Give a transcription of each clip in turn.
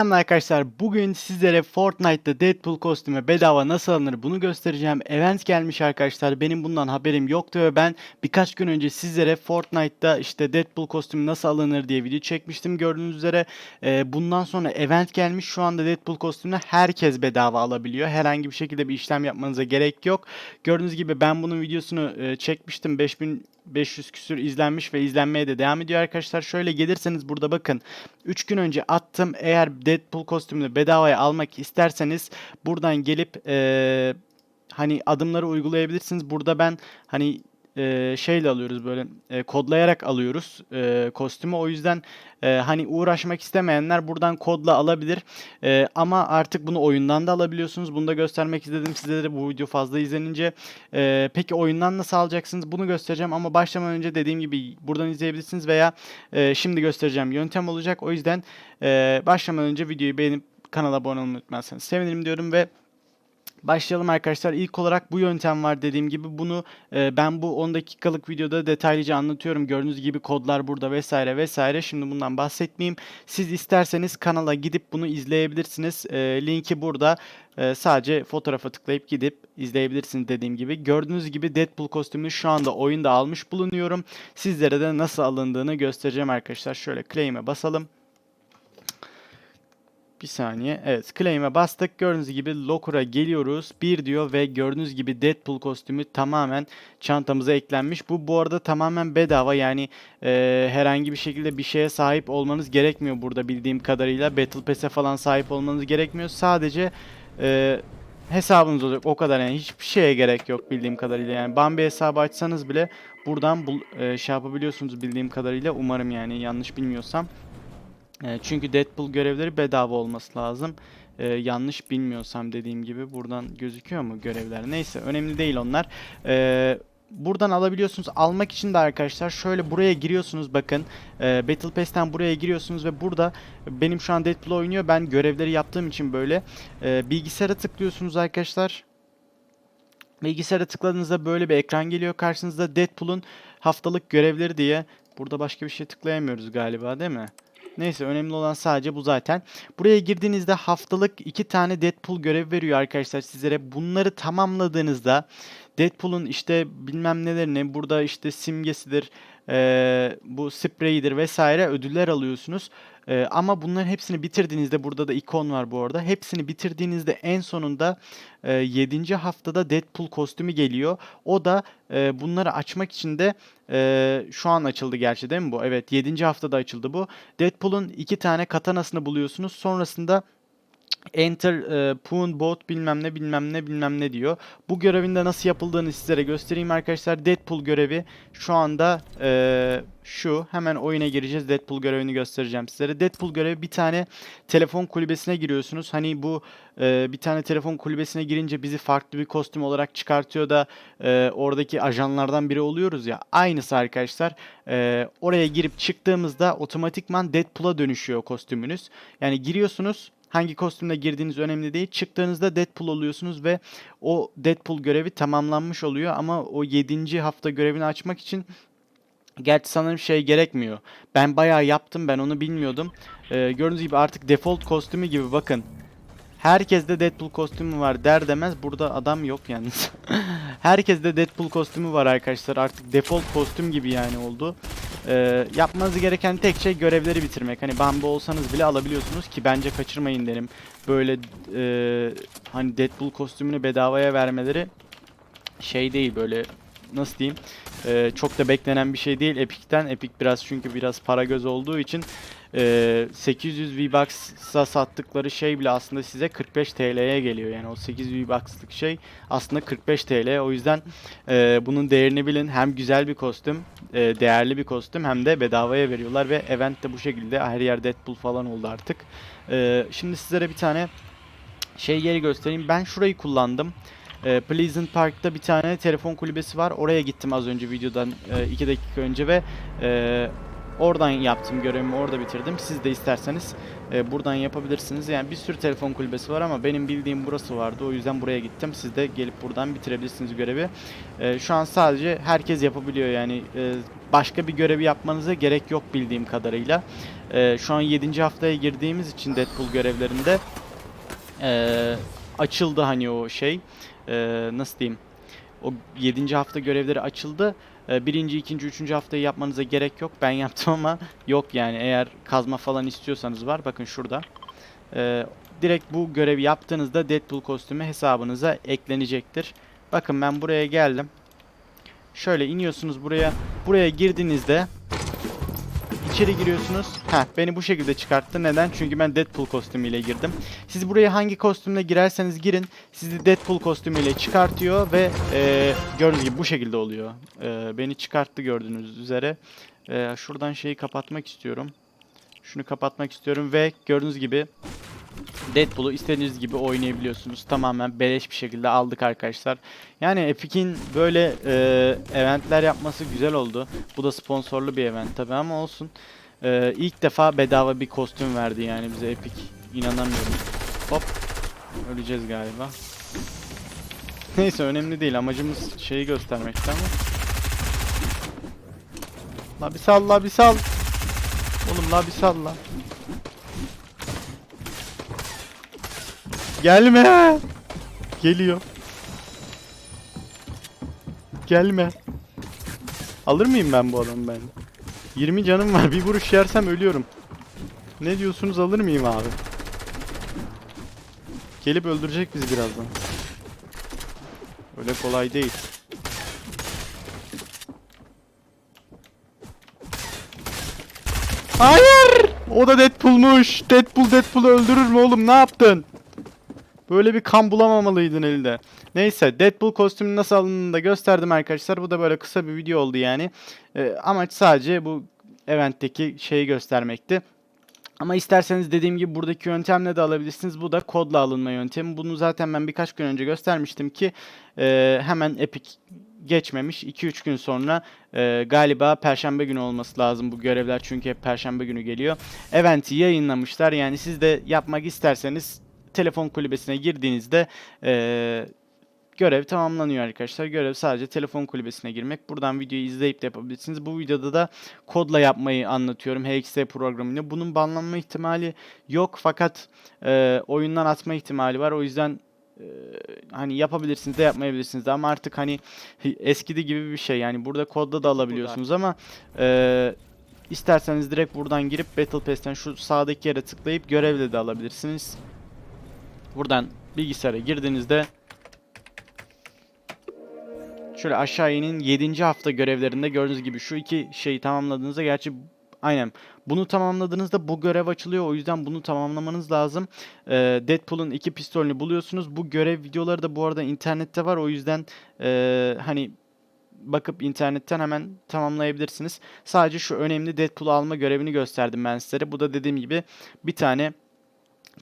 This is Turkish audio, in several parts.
Selam arkadaşlar bugün sizlere Fortnite'da Deadpool kostümü bedava nasıl alınır bunu göstereceğim. Event gelmiş arkadaşlar benim bundan haberim yoktu ve ben birkaç gün önce sizlere Fortnite'da işte Deadpool kostümü nasıl alınır diye video çekmiştim. Gördüğünüz üzere e, bundan sonra event gelmiş şu anda Deadpool kostümünü herkes bedava alabiliyor. Herhangi bir şekilde bir işlem yapmanıza gerek yok. Gördüğünüz gibi ben bunun videosunu e, çekmiştim 5000 500 küsür izlenmiş ve izlenmeye de devam ediyor arkadaşlar. Şöyle gelirseniz burada bakın 3 gün önce attım. Eğer Deadpool kostümünü bedavaya almak isterseniz buradan gelip eee, hani adımları uygulayabilirsiniz. Burada ben hani eee, şeyle alıyoruz böyle eee, kodlayarak alıyoruz eee, kostümü. O yüzden eee, hani uğraşmak istemeyenler buradan kodla alabilir. Eee, ama artık bunu oyundan da alabiliyorsunuz. Bunu da göstermek istedim size de bu video fazla izlenince. Eee, peki oyundan nasıl alacaksınız? Bunu göstereceğim ama başlamadan önce dediğim gibi buradan izleyebilirsiniz veya eee, şimdi göstereceğim yöntem olacak. O yüzden eee, başlamadan önce videoyu beğenip kanala abone olmayı unutmazsanız sevinirim diyorum ve Başlayalım arkadaşlar. İlk olarak bu yöntem var dediğim gibi. Bunu e, ben bu 10 dakikalık videoda detaylıca anlatıyorum. Gördüğünüz gibi kodlar burada vesaire vesaire. Şimdi bundan bahsetmeyeyim. Siz isterseniz kanala gidip bunu izleyebilirsiniz. E, linki burada. E, sadece fotoğrafa tıklayıp gidip izleyebilirsiniz dediğim gibi. Gördüğünüz gibi Deadpool kostümünü şu anda oyunda almış bulunuyorum. Sizlere de nasıl alındığını göstereceğim arkadaşlar. Şöyle claim'e basalım. Bir saniye. Evet claim'e bastık. Gördüğünüz gibi Locker'a geliyoruz. Bir diyor ve gördüğünüz gibi Deadpool kostümü tamamen çantamıza eklenmiş. Bu bu arada tamamen bedava yani e, herhangi bir şekilde bir şeye sahip olmanız gerekmiyor burada bildiğim kadarıyla. Battle Pass'e falan sahip olmanız gerekmiyor. Sadece e, hesabınız olacak o kadar yani hiçbir şeye gerek yok bildiğim kadarıyla. Yani Bambi hesabı açsanız bile buradan bul, e, şey yapabiliyorsunuz bildiğim kadarıyla. Umarım yani yanlış bilmiyorsam. E, çünkü Deadpool görevleri bedava olması lazım. E, yanlış bilmiyorsam dediğim gibi buradan gözüküyor mu görevler? Neyse önemli değil onlar. E, buradan alabiliyorsunuz. Almak için de arkadaşlar şöyle buraya giriyorsunuz bakın. E, Battle Pass'ten buraya giriyorsunuz ve burada benim şu an Deadpool oynuyor. Ben görevleri yaptığım için böyle e, bilgisayara tıklıyorsunuz arkadaşlar. Bilgisayara tıkladığınızda böyle bir ekran geliyor karşınızda Deadpool'un haftalık görevleri diye. Burada başka bir şey tıklayamıyoruz galiba değil mi? Neyse önemli olan sadece bu zaten. Buraya girdiğinizde haftalık iki tane Deadpool görev veriyor arkadaşlar sizlere. Bunları tamamladığınızda Deadpool'un işte bilmem nelerini burada işte simgesidir, eee, bu spreydir vesaire ödüller alıyorsunuz. Eee, ama bunların hepsini bitirdiğinizde burada da ikon var bu arada. Hepsini bitirdiğinizde en sonunda eee 7. haftada Deadpool kostümü geliyor. O da eee, bunları açmak için de eee, şu an açıldı gerçi değil mi bu? Evet 7. haftada açıldı bu. Deadpool'un iki tane katanasını buluyorsunuz. Sonrasında Enter e, Poon Boat bilmem ne bilmem ne bilmem ne diyor. Bu görevin de nasıl yapıldığını sizlere göstereyim arkadaşlar. Deadpool görevi şu anda e, şu. Hemen oyuna gireceğiz. Deadpool görevini göstereceğim sizlere. Deadpool görevi bir tane telefon kulübesine giriyorsunuz. Hani bu e, bir tane telefon kulübesine girince bizi farklı bir kostüm olarak çıkartıyor da e, oradaki ajanlardan biri oluyoruz ya. Aynısı arkadaşlar. E, oraya girip çıktığımızda otomatikman Deadpool'a dönüşüyor kostümünüz. Yani giriyorsunuz hangi kostümle girdiğiniz önemli değil. Çıktığınızda Deadpool oluyorsunuz ve o Deadpool görevi tamamlanmış oluyor ama o 7. hafta görevini açmak için Gerçi sanırım şey gerekmiyor. Ben bayağı yaptım ben onu bilmiyordum. Ee, gördüğünüz gibi artık default kostümü gibi bakın. Herkeste Deadpool kostümü var der demez burada adam yok yalnız. Herkeste Deadpool kostümü var arkadaşlar artık default kostüm gibi yani oldu. Ee, yapmanız gereken tek şey görevleri bitirmek. Hani Bambi olsanız bile alabiliyorsunuz ki bence kaçırmayın derim. Böyle e, hani Deadpool kostümünü bedavaya vermeleri şey değil böyle nasıl diyeyim e, çok da beklenen bir şey değil Epic'ten. Epic biraz çünkü biraz para göz olduğu için e, 800 V-Bucks'a sattıkları şey bile aslında size 45 TL'ye geliyor. Yani o 8 V-Bucks'lık şey aslında 45 TL. O yüzden e, bunun değerini bilin. Hem güzel bir kostüm, e, değerli bir kostüm hem de bedavaya veriyorlar ve event de bu şekilde her yer Deadpool falan oldu artık. E, şimdi sizlere bir tane şey yeri göstereyim. Ben şurayı kullandım. E, Pleasant Park'ta bir tane telefon kulübesi var. Oraya gittim az önce videodan 2 dakika önce ve e, Oradan yaptım görevimi orada bitirdim. Siz de isterseniz e, buradan yapabilirsiniz. Yani bir sürü telefon kulübesi var ama benim bildiğim burası vardı. O yüzden buraya gittim. Siz de gelip buradan bitirebilirsiniz görevi. E, şu an sadece herkes yapabiliyor yani e, başka bir görevi yapmanıza gerek yok bildiğim kadarıyla. E, şu an 7. haftaya girdiğimiz için Deadpool görevlerinde e, açıldı hani o şey. E, nasıl diyeyim? O 7. hafta görevleri açıldı. E, birinci, ikinci, üçüncü haftayı yapmanıza gerek yok. Ben yaptım ama yok yani eğer kazma falan istiyorsanız var. Bakın şurada. E, direkt bu görevi yaptığınızda Deadpool kostümü hesabınıza eklenecektir. Bakın ben buraya geldim. Şöyle iniyorsunuz buraya. Buraya girdiğinizde içeri giriyorsunuz. Heh, beni bu şekilde çıkarttı. Neden? Çünkü ben Deadpool kostümüyle girdim. Siz buraya hangi kostümle girerseniz girin. Sizi Deadpool kostümüyle çıkartıyor ve e, gördüğünüz gibi bu şekilde oluyor. E, beni çıkarttı gördüğünüz üzere. E, şuradan şeyi kapatmak istiyorum. Şunu kapatmak istiyorum ve gördüğünüz gibi Deadpool'u istediğiniz gibi oynayabiliyorsunuz. Tamamen beleş bir şekilde aldık arkadaşlar. Yani Epic'in böyle e, eventler yapması güzel oldu. Bu da sponsorlu bir event tabi ama olsun. E, ilk defa bedava bir kostüm verdi yani bize Epic. İnanamıyorum. Hop. Öleceğiz galiba. Neyse önemli değil. Amacımız şeyi göstermekti ama. La bir sal la bir sal. Oğlum la bir sal la. Gelme. Geliyor. Gelme. Alır mıyım ben bu adamı ben? 20 canım var. Bir vuruş yersem ölüyorum. Ne diyorsunuz alır mıyım abi? Gelip öldürecek bizi birazdan. Öyle kolay değil. Hayır! O da Deadpool'muş. Deadpool Deadpool'u öldürür mü oğlum? Ne yaptın? Böyle bir kan bulamamalıydın elde. Neyse Deadpool kostümünün nasıl alındığını da gösterdim arkadaşlar. Bu da böyle kısa bir video oldu yani. Ee, amaç sadece bu eventteki şeyi göstermekti. Ama isterseniz dediğim gibi buradaki yöntemle de alabilirsiniz. Bu da kodla alınma yöntemi. Bunu zaten ben birkaç gün önce göstermiştim ki e, hemen Epic geçmemiş. 2-3 gün sonra e, galiba perşembe günü olması lazım bu görevler çünkü hep perşembe günü geliyor. Event'i yayınlamışlar. Yani siz de yapmak isterseniz telefon kulübesine girdiğinizde e, görev tamamlanıyor arkadaşlar. Görev sadece telefon kulübesine girmek. Buradan videoyu izleyip de yapabilirsiniz. Bu videoda da kodla yapmayı anlatıyorum. HXT programıyla. Bunun banlanma ihtimali yok fakat e, oyundan atma ihtimali var. O yüzden e, hani yapabilirsiniz de yapmayabilirsiniz de ama artık hani eskidi gibi bir şey. Yani burada kodda da alabiliyorsunuz ama e, isterseniz direkt buradan girip Battle Pass'ten şu sağdaki yere tıklayıp görevle de alabilirsiniz. Buradan bilgisayara girdiğinizde şöyle aşağı inin 7. hafta görevlerinde gördüğünüz gibi şu iki şeyi tamamladığınızda gerçi aynen bunu tamamladığınızda bu görev açılıyor. O yüzden bunu tamamlamanız lazım. Ee, Deadpool'un iki pistolünü buluyorsunuz. Bu görev videoları da bu arada internette var. O yüzden e, hani bakıp internetten hemen tamamlayabilirsiniz. Sadece şu önemli Deadpool'u alma görevini gösterdim ben sizlere. Bu da dediğim gibi bir tane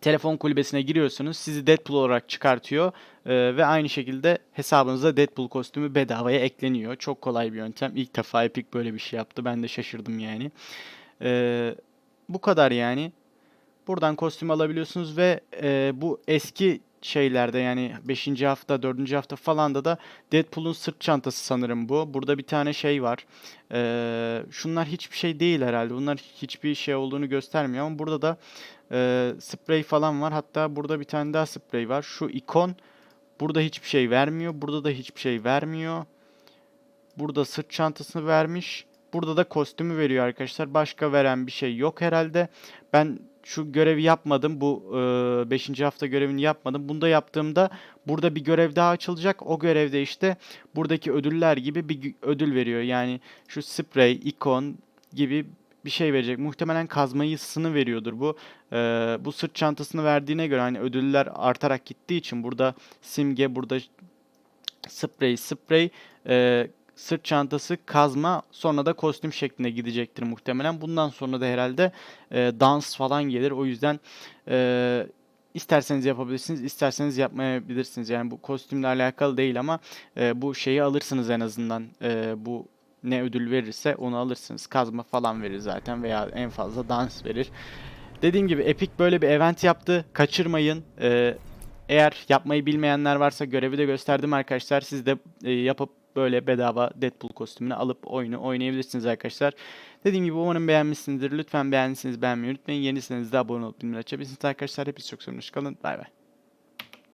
telefon kulübesine giriyorsunuz. Sizi Deadpool olarak çıkartıyor. Ee, ve aynı şekilde hesabınıza Deadpool kostümü bedavaya ekleniyor. Çok kolay bir yöntem. İlk defa Epic böyle bir şey yaptı. Ben de şaşırdım yani. Ee, bu kadar yani. Buradan kostüm alabiliyorsunuz ve e, bu eski şeylerde yani 5. hafta 4. hafta falan da da Deadpool'un sırt çantası sanırım bu. Burada bir tane şey var. Ee, şunlar hiçbir şey değil herhalde. Bunlar hiçbir şey olduğunu göstermiyor ama burada da e, sprey falan var. Hatta burada bir tane daha sprey var. Şu ikon burada hiçbir şey vermiyor. Burada da hiçbir şey vermiyor. Burada sırt çantasını vermiş. Burada da kostümü veriyor arkadaşlar. Başka veren bir şey yok herhalde. Ben şu görevi yapmadım. Bu 5. E, hafta görevini yapmadım. Bunda yaptığımda burada bir görev daha açılacak. O görevde işte buradaki ödüller gibi bir ödül veriyor. Yani şu sprey, ikon gibi bir şey verecek. Muhtemelen kazmayısını veriyordur bu. Ee, bu sırt çantasını verdiğine göre hani ödüller artarak gittiği için burada simge, burada sprey, sprey, e, sırt çantası, kazma sonra da kostüm şeklinde gidecektir muhtemelen. Bundan sonra da herhalde e, dans falan gelir. O yüzden e, isterseniz yapabilirsiniz, isterseniz yapmayabilirsiniz. Yani bu kostümle alakalı değil ama e, bu şeyi alırsınız en azından. E, bu ne ödül verirse onu alırsınız. Kazma falan verir zaten veya en fazla dans verir. Dediğim gibi Epic böyle bir event yaptı. Kaçırmayın. Ee, eğer yapmayı bilmeyenler varsa görevi de gösterdim arkadaşlar. Siz de e, yapıp böyle bedava Deadpool kostümünü alıp oyunu oynayabilirsiniz arkadaşlar. Dediğim gibi umarım beğenmişsinizdir. Lütfen beğendiyseniz beğenmeyi unutmayın. Yenisiniz de abone olup bildirimleri açabilirsiniz arkadaşlar. Hepiniz çok sevinmiş kalın. Bay bay.